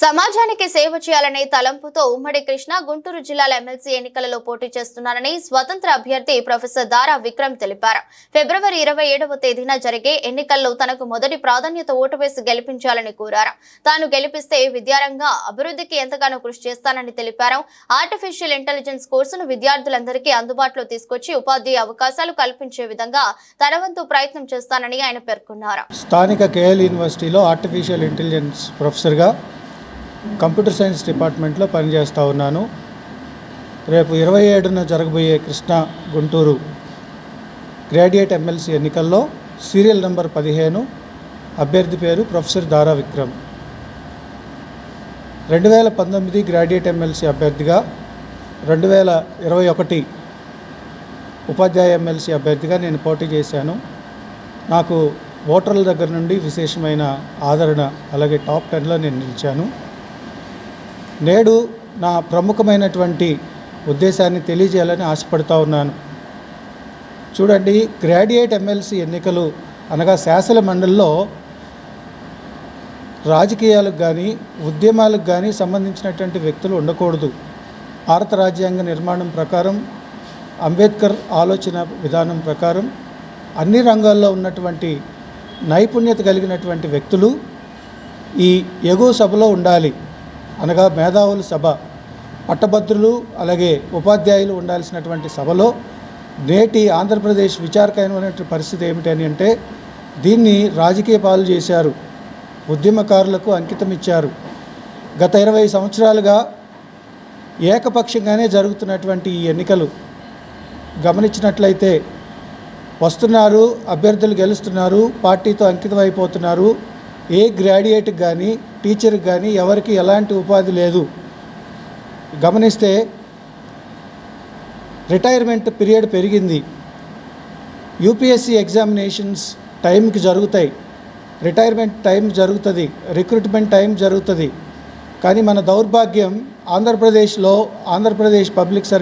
సమాజానికి సేవ చేయాలనే తలంపుతో ఉమ్మడి కృష్ణ గుంటూరు జిల్లాల ఎమ్మెల్సీ ఎన్నికలలో పోటీ చేస్తున్నారని స్వతంత్ర అభ్యర్థి ప్రొఫెసర్ దారా విక్రమ్ తెలిపారు. ఫిబ్రవరి ఇరవై ఏడవ తేదీన జరిగే ఎన్నికల్లో తనకు మొదటి ప్రాధాన్యత ఓటు వేసి గెలిపించాలని కోరారు. తాను గెలిపిస్తే విద్యారంగ అభివృద్ధికి ఎంతగానో కృషి చేస్తానని తెలిపారు. ఆర్టిఫిషియల్ ఇంటెలిజెన్స్ కోర్సును విద్యార్థులందరికీ అందుబాటులో తీసుకొచ్చి ఉపాధి అవకాశాలు కల్పించే విధంగా తన వంతు ప్రయత్నం చేస్తానని ఆయన పేర్కొన్నారు. స్థానిక కేఎల్ యూనివర్సిటీలో ఆర్టిఫిషియల్ ఇంటెలిజెన్స్ ప్రొఫెసర్గా కంప్యూటర్ సైన్స్ డిపార్ట్మెంట్లో పనిచేస్తూ ఉన్నాను. రేపు ఇరవై ఏడున జరగబోయే కృష్ణా గుంటూరు గ్రాడ్యుయేట్ ఎమ్మెల్సీ ఎన్నికల్లో సీరియల్ నెంబర్ పదిహేను అభ్యర్థి పేరు ప్రొఫెసర్ దారా విక్రమ్. రెండు వేల పంతొమ్మిది గ్రాడ్యుయేట్ ఎమ్మెల్సీ అభ్యర్థిగా రెండు వేల ఇరవై ఒకటి ఉపాధ్యాయ ఎమ్మెల్సీ అభ్యర్థిగా నేను పోటీ చేశాను. నాకు ఓటర్ల దగ్గర నుండి విశేషమైన ఆదరణ అలాగే టాప్ టెన్లో నేను నిలిచాను. నేడు నా ప్రముఖమైనటువంటి ఉద్దేశాన్ని తెలియజేయాలని ఆశపడుతూ ఉన్నాను. చూడండి గ్రాడ్యుయేట్ ఎమ్మెల్సీ ఎన్నికలు అనగా శాసన మండలిలో రాజకీయాలకు కానీ ఉద్యమాలకు కానీ సంబంధించినటువంటి వ్యక్తులు ఉండకూడదు. భారత రాజ్యాంగ నిర్మాణం ప్రకారం అంబేద్కర్ ఆలోచన విధానం ప్రకారం అన్ని రంగాల్లో ఉన్నటువంటి నైపుణ్యత కలిగినటువంటి వ్యక్తులు ఈ ఎగువ సభలో ఉండాలి. అనగా మేధావుల సభ. పట్టభద్రులు అలాగే ఉపాధ్యాయులు ఉండాల్సినటువంటి సభలో నేటి ఆంధ్రప్రదేశ్ విచారకరమైనటువంటి పరిస్థితి ఏమిటని అంటే దీన్ని రాజకీయ పాలు చేశారు. ఉద్యమకారులకు అంకితం ఇచ్చారు. గత ఇరవై సంవత్సరాలుగా ఏకపక్షంగానే జరుగుతున్నటువంటి ఈ ఎన్నికలు గమనించినట్లయితే వస్తున్నారు అభ్యర్థులు గెలుస్తున్నారు పార్టీతో అంకితం అయిపోతున్నారు ఏ గ్రాడ్యుయేట్కి కానీ టీచర్కి కానీ ఎవరికి ఎలాంటి ఉపాధి లేదు. గమనిస్తే రిటైర్మెంట్ పీరియడ్ పెరిగింది. యూపీఎస్సీ ఎగ్జామినేషన్స్ టైంకి జరుగుతాయి. రిటైర్మెంట్ టైం జరుగుతుంది. రిక్రూట్మెంట్ టైం జరుగుతుంది. కానీ మన దౌర్భాగ్యం ఆంధ్రప్రదేశ్లో ఆంధ్రప్రదేశ్ పబ్లిక్ సర్వీస్